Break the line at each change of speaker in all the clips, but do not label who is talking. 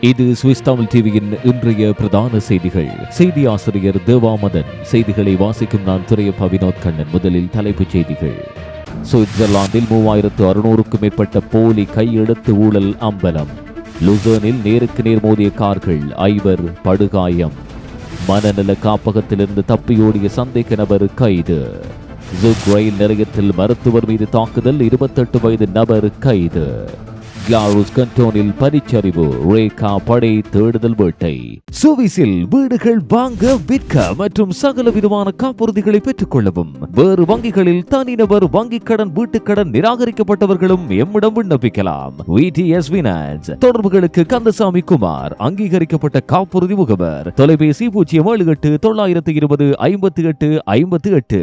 இது சுவிஸ் தமிழ் டிவியின் இன்றைய பிரதான செய்திகள். செய்தி ஆசிரியர் தேவாமதன் செய்திகளை வாசிக்கும் நான் துறைய வினோத் கண்ணன் முதலில் தலைப்புச் செய்திகள். சுவிட்சர்லாந்தில் மூவாயிரத்து அறுநூறுக்கும் மேற்பட்ட போலி கையெழுத்து ஊழல் அம்பலம். லுசர்னில் நேருக்கு நேர் மோதிய கார்கள் ஐவர் படுகாயம். மனநல காப்பகத்திலிருந்து தப்பியோடிய சந்தேக நபர் கைது. ஜுக் ரயில் நிலையத்தில் மருத்துவர் மீது தாக்குதல் இருபத்தெட்டு வயது நபர் கைது. கிளாரூஸ் கண்டோனில் பனிச்சரிவு ரேகா படை தேடுதல் வேட்டை சுவிசில் வீடுகள் வாங்க விற்க மற்றும் சகல விதமான காப்புறுதிகளை பெற்றுக் கொள்ளவும் வேறு வங்கிகளில் தனிநபர் வங்கிக் கடன் வீட்டுக்கடன் நிராகரிக்கப்பட்டவர்களும் எம்மிடம் விண்ணப்பிக்கலாம் தொடர்புகளுக்கு கந்தசாமி குமார் அங்கீகரிக்கப்பட்ட காப்புறுதி முகவர் தொலைபேசி பூஜ்ஜியம் ஏழு எட்டு தொள்ளாயிரத்து இருபது ஐம்பத்தி எட்டு ஐம்பத்தி எட்டு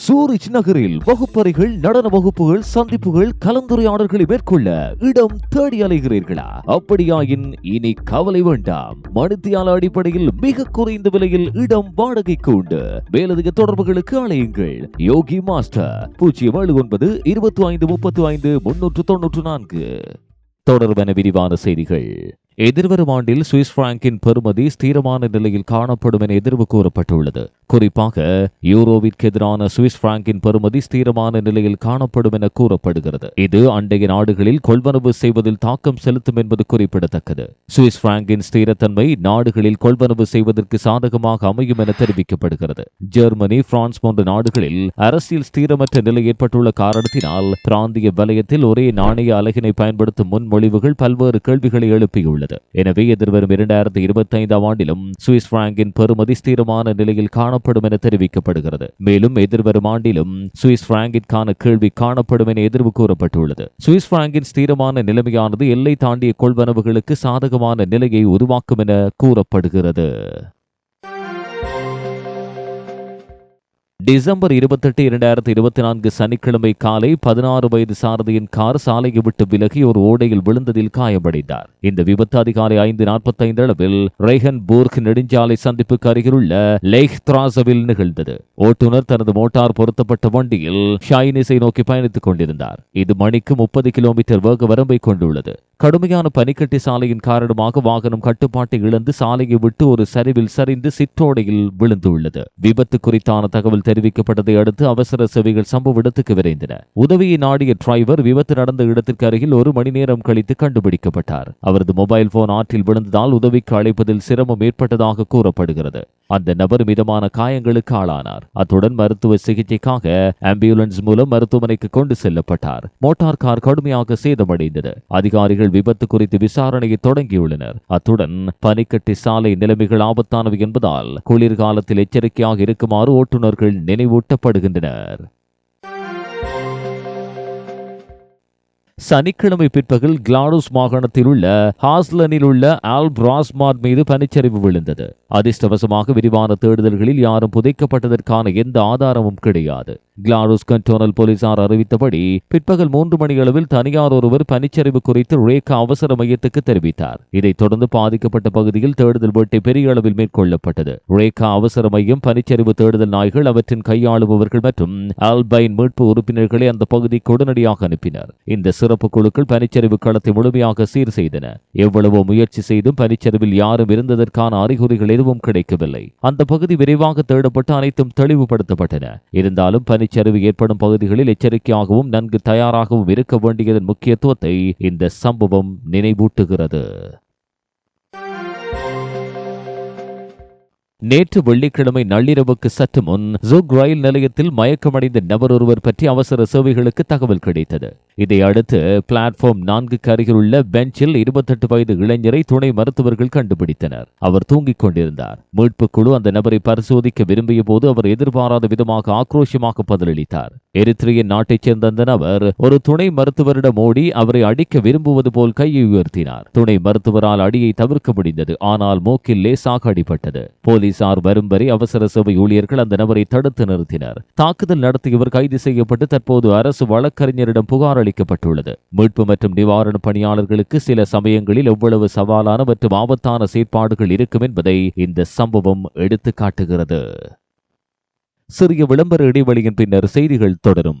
சூரிச் நகரில் வகுப்பறைகள் நடன வகுப்புகள் சந்திப்புகள் கலந்துரையாடல்களை மேற்கொள்ள இடம் தேடி அலைகிறீர்களா? அப்படியாயின் இனி கவலை வேண்டாம். மனுத்தியால அடிப்படையில் மிக குறைந்த விலையில் இடம் வாடகைக்கு உண்டு. மேலதிக தொடர்புகளுக்கு அலையுங்கள் யோகி மாஸ்டர் பூஜ்ஜியம் ஏழு ஒன்பது இருபத்தி ஐந்து முப்பத்தி ஐந்து முன்னூற்று தொன்னூற்று நான்கு. தொடர்பென விரிவான செய்திகள். எதிர்வரும் ஆண்டில் சுவிஸ் பிராங்கின் பெறுமதி ஸ்திரமான நிலையில் காணப்படும் என எதிர்வு கூறப்பட்டுள்ளது. குறிப்பாக யூரோவிற்கு எதிரான சுவிஸ் பிராங்கின் பெறுமதி ஸ்திரமான நிலையில் காணப்படும் என கூறப்படுகிறது. இது அண்டைய நாடுகளில் கொள்வனவு செய்வதில் தாக்கம் செலுத்தும் என்பது குறிப்பிடத்தக்கது. சுவிஸ் பிராங்கின் ஸ்திரத்தன்மை நாடுகளில் கொள்வனவு செய்வதற்கு சாதகமாக அமையும் என தெரிவிக்கப்படுகிறது. ஜெர்மனி பிரான்ஸ் போன்ற நாடுகளில் அரசியல் ஸ்திரமற்ற நிலை ஏற்பட்டுள்ள காரணத்தினால் பிராந்திய வலயத்தில் ஒரே நாணய அலகினை பயன்படுத்தும் முன்மொழிவுகள் பல்வேறு கேள்விகளை எழுப்பியுள்ளது. எனவே எதிர்வரும் இரண்டாயிரத்தி இருபத்தி ஐந்தாம் ஆண்டிலும் சுவிஸ் பிராங்கின் பெறுமதி ஸ்திரமான நிலையில் காண காணப்படும் என தெரிவிக்கப்படுகிறது. மேலும் எதிர்வரும் ஆண்டிலும் சுவிஸ் பிராங்கிற்கான கேள்வி காணப்படும் என எதிர்வு கூறப்பட்டுள்ளது. சுவிஸ் பிராங்கின் ஸ்திரமான நிலைமையானது எல்லை தாண்டிய கொள்வனவுகளுக்கு சாதகமான நிலையை உருவாக்கும் என கூறப்படுகிறது. டிசம்பர் இருபத்தெட்டு இரண்டாயிரத்தி இருபத்தி நான்கு சனிக்கிழமை காலை பதினாறு வயது சாரதியின் கார் சாலையை விட்டு விலகி ஒரு ஓடையில் விழுந்ததில் காயமடைந்தார். இந்த விபத்து அதிகாலை ஐந்து நாற்பத்தைந்து அளவில் ரெய்ஹன் பூர்க் நெடுஞ்சாலை சந்திப்புக்கு அருகிலுள்ள லேக் திராசவில் நிகழ்ந்தது. ஓட்டுநர் தனது மோட்டார் பொருத்தப்பட்ட வண்டியில் ஷைனிஸை நோக்கி பயணித்துக் கொண்டிருந்தார். இது மணிக்கு முப்பது கிலோமீட்டர் வேக வரம்பை கொண்டுள்ளது. கடுமையான பனிக்கட்டி சாலையின் காரணமாக வாகனம் கட்டுப்பாட்டை இழந்து சாலையை விட்டு ஒரு சரிவில் சரிந்து சிற்றோடையில் விழுந்துள்ளது. விபத்து குறித்தான தகவல் தெரிவிக்கப்பட்டதை அடுத்து அவசர சேவைகள் சம்பவ இடத்துக்கு விரைந்தன. உதவியை நாடிய டிரைவர் விபத்து நடந்த இடத்திற்கு அருகில் ஒரு மணி நேரம் கழித்து கண்டுபிடிக்கப்பட்டார். அவரது மொபைல் போன் ஆற்றில் விழுந்ததால் உதவிக்கு அழைப்பதில் சிரமம் ஏற்பட்டதாக கூறப்படுகிறது. அந்த நபர் மிதமான காயங்களுக்கு ஆளானார். அத்துடன் மருத்துவ சிகிச்சைக்காக ஆம்புலன்ஸ் மூலம் மருத்துவமனைக்கு கொண்டு செல்லப்பட்டார். மோட்டார் கார் கடுமையாக சேதமடைந்தது. அதிகாரிகள் விபத்து குறித்து விசாரணையை தொடங்கியுள்ளனர். அத்துடன் பனிக்கட்டி சாலை நிலைமைகள் ஆபத்தானவை என்பதால் குளிர்காலத்தில் எச்சரிக்கையாக இருக்குமாறு ஓட்டுநர்கள் நினைவூட்டப்படுகின்றனர். சனிக்கிழமை பிற்பகல் கிளாடோஸ் மாகாணத்தில் உள்ள ஹாஸ்லனில் உள்ள ஆல் பிராஸ்மார்ட் மீது பனிச்சரிவு விழுந்தது. அதிர்ஷ்டவசமாக விரிவான தேடுதல்களில் யாரும் புதைக்கப்பட்டதற்கான எந்த ஆதாரமும் கிடையாது. கிளாரூஸ் கண்டோனல் போலீசார் அறிவித்தபடி பிற்பகல் மூன்று மணியளவில் தனியார் ஒருவர் பனிச்சரிவு குறித்து ரேகா அவசர மையத்துக்கு தெரிவித்தார். இதைத் தொடர்ந்து பாதிக்கப்பட்ட பகுதியில் தேடுதல் வேட்டை பெரிய அளவில் மேற்கொள்ளப்பட்டது. ரேகா அவசர மையம் பனிச்சரிவு தேடுதல் நாய்கள் அவற்றின் கையாளுபவர்கள் மற்றும் ஆல்பைன் மீட்பு உறுப்பினர்களை அந்த பகுதிக்கு உடனடியாக அனுப்பினர். இந்த சிறப்பு குழுக்கள் பனிச்சரிவு களத்தை முழுமையாக சீர் செய்தன. எவ்வளவோ முயற்சி செய்தும் பனிச்சரிவில் யாரும் இருந்ததற்கான அறிகுறிகள் எதுவும் கிடைக்கவில்லை. அந்த பகுதி விரைவாக தேடப்பட்டு அனைத்தும் தெளிவுபடுத்தப்பட்டன. இருந்தாலும் பனிச்சரிவு ஏற்படும் பகுதிகளில் எச்சரிக்கையாகவும் நன்கு தயாராகவும் இருக்க வேண்டியதன் முக்கியத்துவத்தை இந்த சம்பவம் நினைவூட்டுகிறது. நேற்று வெள்ளிக்கிழமை நள்ளிரவுக்கு சற்று முன் ஜுக் ரயில் நிலையத்தில் மயக்கமடைந்த நபர் ஒருவர் பற்றி அவசர சேவைகளுக்கு தகவல் கிடைத்தது. இதை அடுத்து பிளாட்ஃபார்ம் நான்குக்கு அருகில் உள்ள பெஞ்சில் இருபத்தெட்டு வயது இளைஞரை துணை மருத்துவர்கள் கண்டுபிடித்தனர். அவர் தூங்கிக் கொண்டிருந்தார். மீட்பு குழு அந்த நபரை பரிசோதிக்க விரும்பிய போது அவர் எதிர்பாராத விதமாக ஆக்ரோஷமாக பதிலளித்தார். எரித்ரியன் நாட்டைச் சேர்ந்த அந்த நபர் ஒரு துணை மருத்துவரிடம் ஓடி அவரை அடிக்க விரும்புவது போல் கையை உயர்த்தினார். துணை மருத்துவரால் அடியை தவிர்க்க முடிந்தது. ஆனால் மூக்கில் லேசாக அடிபட்டது. போலீசார் வரும் வரை அவசர சேவை ஊழியர்கள் அந்த நபரை தடுத்து நிறுத்தினர். தாக்குதல் நடத்தியவர் கைது செய்யப்பட்டு தற்போது அரசு வழக்கறிஞரிடம் புகார் அளிக்கப்பட்டுள்ளது மீட்பு மற்றும் நிவாரண பணியாளர்களுக்கு சில சமயங்களில் எவ்வளவு சவாலான மற்றும் ஆபத்தான செயற்பாடுகள் இருக்கும் என்பதை இந்த சம்பவம் எடுத்து காட்டுகிறது சிறிய விளம்பர இடைவெளியின் பின்னர் செய்திகள் தொடரும்.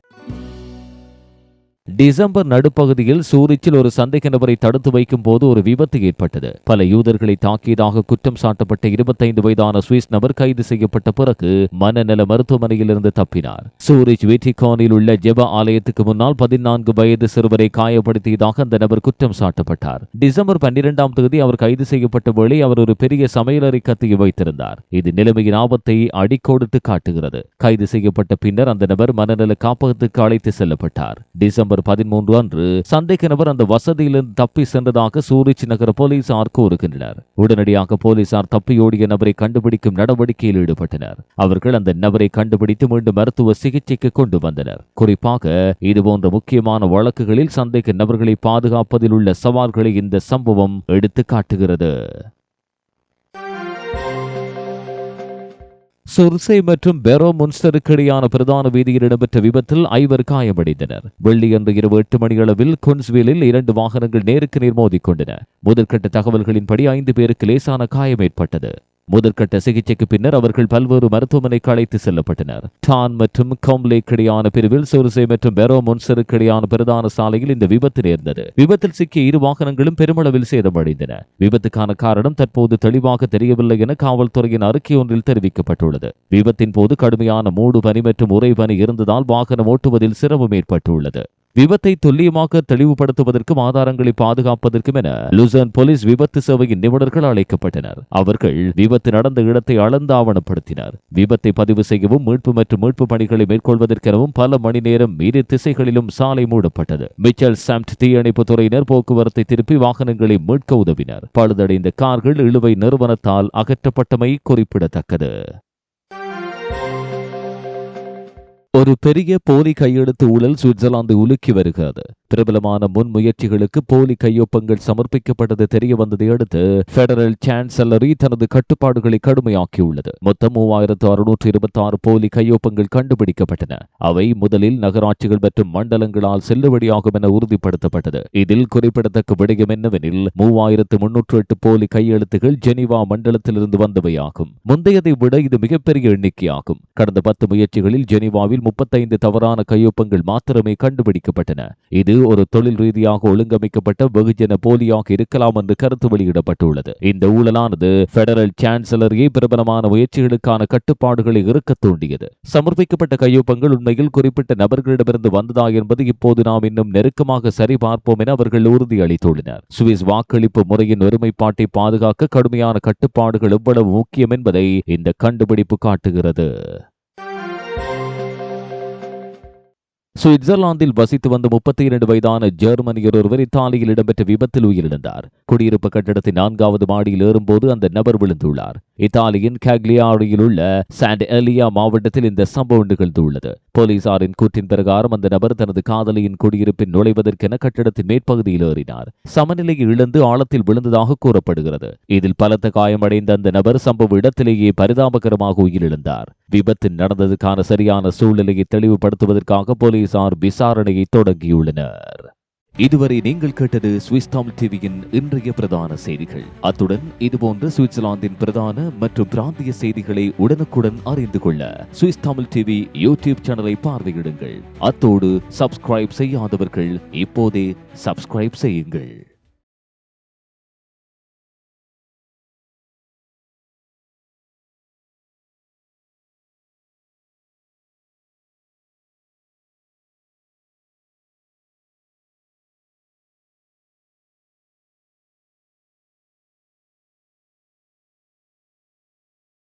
டிசம்பர் நடுப்பகுதியில் சூரிச்சில் ஒரு சந்தேக நபரை தடுத்து வைக்கும் போது ஒரு விபத்து ஏற்பட்டது. பல யூதர்களை தாக்கியதாக குற்றம் சாட்டப்பட்ட இருபத்தைந்து வயதான சுவிஸ் நபர் கைது செய்யப்பட்ட பிறகு மனநல மருத்துவமனையில் இருந்து தப்பினார். சூரிச் வெற்றிகானில் உள்ள ஜெப ஆலயத்துக்கு முன்னால் பதினான்கு வயது சிறுவரை காயப்படுத்தியதாக அந்த நபர் குற்றம் சாட்டப்பட்டார். டிசம்பர் பன்னிரெண்டாம் தேதி அவர் கைது செய்யப்பட்ட வேளை அவர் ஒரு பெரிய சமையலறை கத்தியை வைத்திருந்தார். இது நிலைமையின் ஆபத்தை அடிக்கோடிட்டு காட்டுகிறது. கைது செய்யப்பட்ட பின்னர் அந்த நபர் மனநல காப்பகத்துக்கு அழைத்து செல்லப்பட்டார். டிசம்பர் பதிமூன்று அன்று சந்தேக நபர் அந்த வசதியிலிருந்து தப்பி சென்றதாக சூரிச் நகர போலீசார் கூறுகின்றனர். உடனடியாக போலீசார் தப்பியோடிய நபரை கண்டுபிடிக்கும் நடவடிக்கையில் ஈடுபட்டனர். அவர்கள் அந்த நபரை கண்டுபிடித்து மீண்டும் மருத்துவ சிகிச்சைக்கு கொண்டு வந்தனர். குறிப்பாக இதுபோன்ற முக்கியமான வழக்குகளில் சந்தேக நபர்களை பாதுகாப்பதில் உள்ள சவால்களை இந்த சம்பவம் எடுத்து காட்டுகிறது சொர்சை மற்றும் பெரோ முன்ஸ்டருக்கு இடையான பிரதான வீதியில் இடம்பெற்ற விபத்தில் ஐவர் காயமடைந்தனர். வெள்ளியன்று இரவு எட்டு மணியளவில் குன்ஸ்விலில் இரண்டு வாகனங்கள் நேருக்கு நேர் மோதிக்கொண்டன முதற்கட்ட தகவல்களின்படி ஐந்து பேருக்கு லேசான காயம் ஏற்பட்டது. முதற்கட்ட சிகிச்சைக்கு பின்னர் அவர்கள் பல்வேறு மருத்துவமனைக்கு அழைத்து செல்லப்பட்டனர். டான் மற்றும் கோம்லேக் இடையான பிரிவில் சோர்சே மற்றும் பெரோ முன்சருக்கு இடையான பிரதான சாலையில் இந்த விபத்து நேர்ந்தது. விபத்தில் சிக்கிய இரு வாகனங்களும் பெருமளவில் சேதமடைந்தன. விபத்துக்கான காரணம் தற்போது தெளிவாக தெரியவில்லை என காவல்துறையின் அறிக்கை ஒன்றில் தெரிவிக்கப்பட்டுள்ளது. விபத்தின் போது கடுமையான மூடு பனி மற்றும் உறை பனி இருந்ததால் வாகனம் ஓட்டுவதில் சிரமம் ஏற்பட்டுள்ளது. விபத்தை துல்லியமாக தெளிவுபடுத்துவதற்கும் ஆதாரங்களை பாதுகாப்பதற்கும் என லுசன் போலீஸ் விபத்து சேவையின் நிபுணர்கள் அழைக்கப்பட்டனர். அவர்கள் விபத்து நடந்த இடத்தை அளந்து ஆவணப்படுத்தினர் விபத்தை பதிவு செய்யவும் மீட்பு மற்றும் மீட்பு பணிகளை மேற்கொள்வதற்கெனவும் பல மணி நேரம் இரு திசைகளிலும் சாலை மூடப்பட்டது. மிச்சல் சாம்ட் தீயணைப்பு துறையினர் போக்குவரத்தை திருப்பி வாகனங்களை மீட்க உதவினர். பழுதடைந்த கார்கள் இழுவை நிறுவனத்தால் அகற்றப்பட்டமை குறிப்பிடத்தக்கது. ஒரு பெரிய போலி கையெழுத்து ஊழல் சுவிட்சர்லாந்து உலுக்கி வருகிறது. பிரபலமான முன்முயற்சிகளுக்கு போலி கையொப்பங்கள் சமர்ப்பிக்கப்பட்டது தெரிய வந்ததை அடுத்து பெடரல் சான்சலரி தனது கட்டுப்பாடுகளை கடுமையாக்கியுள்ளது. மொத்தம் மூவாயிரத்து அறுநூற்று இருபத்தி ஆறு போலி கையொப்பங்கள் கண்டுபிடிக்கப்பட்டன. அவை முதலில் நகராட்சிகள் மற்றும் மண்டலங்களால் செல்லுபடியாகும் என உறுதிப்படுத்தப்பட்டது. இதில் குறிப்பிடத்தக்க விடயம் என்னவெனில் மூவாயிரத்து முன்னூற்று எட்டு போலி கையெழுத்துகள் ஜெனீவா மண்டலத்திலிருந்து வந்தவையாகும். முந்தையதை விட இது மிகப்பெரிய எண்ணிக்கையாகும். கடந்த பத்து முயற்சிகளில் ஜெனிவாவில் முப்பத்தைந்து தவறான கையொப்பங்கள் மாத்திரமே கண்டுபிடிக்கப்பட்டன. இது ஒரு தொழில் ரீதியாக ஒழுங்கமைக்கப்பட்ட வெகுஜன போலியாக இருக்கலாம் என்று கருத்து வெளியிடப்பட்டுள்ளது. இந்த ஊழலானது பெடரல் சான்சலரியை பிரபலமான முயற்சிகளுக்கான கட்டுப்பாடுகளை இருக்க தூண்டியது. சமர்ப்பிக்கப்பட்ட கையொப்பங்கள் உண்மையில் குறிப்பிட்ட நபர்களிடமிருந்து வந்ததா என்பது இப்போது நாம் இன்னும் நெருக்கமாக சரிபார்ப்போம் என அவர்கள் உறுதியளித்துள்ளனர். சுவிஸ் வாக்களிப்பு முறையின் ஒருமைப்பாட்டை பாதுகாக்க கடுமையான கட்டுப்பாடுகள் எவ்வளவு முக்கியம் என்பதை இந்த கண்டுபிடிப்பு காட்டுகிறது. சுவிட்சர்லாந்தில் வசித்து வந்த முப்பத்தி இரண்டு வயதான ஜெர்மனியர் ஒருவர் இத்தாலியில் இடம்பெற்ற விபத்தில் உயிரிழந்தார். குடியிருப்பு கட்டடத்தின் நான்காவது மாடியில் ஏறும்போது அந்த நபர் விழுந்துள்ளார். இத்தாலியின் கேக்லியாரியில் உள்ள சாண்ட் எலியா மாவட்டத்தில் இந்த சம்பவம் நிகழ்ந்துள்ளது. போலீசாரின் கூற்றின் பிரகாரம் அந்த நபர் தனது காதலியின் குடியிருப்பில் நுழைவதற்கென கட்டடத்தின் மேற்பகுதியில் ஏறினார். சமநிலையை இழந்து ஆழத்தில் விழுந்ததாக கூறப்படுகிறது. இதில் பலத்த காயமடைந்த அந்த நபர் சம்பவ இடத்திலேயே பரிதாபகரமாக உயிரிழந்தார். விபத்து நடந்ததுக்கான சரியான சூழ்நிலையை தெளிவுபடுத்துவதற்காக போலீசார் விசாரணையை தொடங்கியுள்ளனர். இதுவரை நீங்கள் கேட்டது சுவிஸ் தமிழ் டிவியின் இன்றைய பிரதான செய்திகள். அத்துடன் இதுபோன்ற சுவிட்சர்லாந்தின் பிரதான மற்றும் பிராந்திய செய்திகளை உடனுக்குடன் அறிந்து கொள்ள சுவிஸ் தமிழ் டிவி யூடியூப் சேனலை பார்வையிடுங்கள். அத்தோடு சப்ஸ்கிரைப் செய்யாதவர்கள் இப்போதே சப்ஸ்கிரைப் செய்யுங்கள்.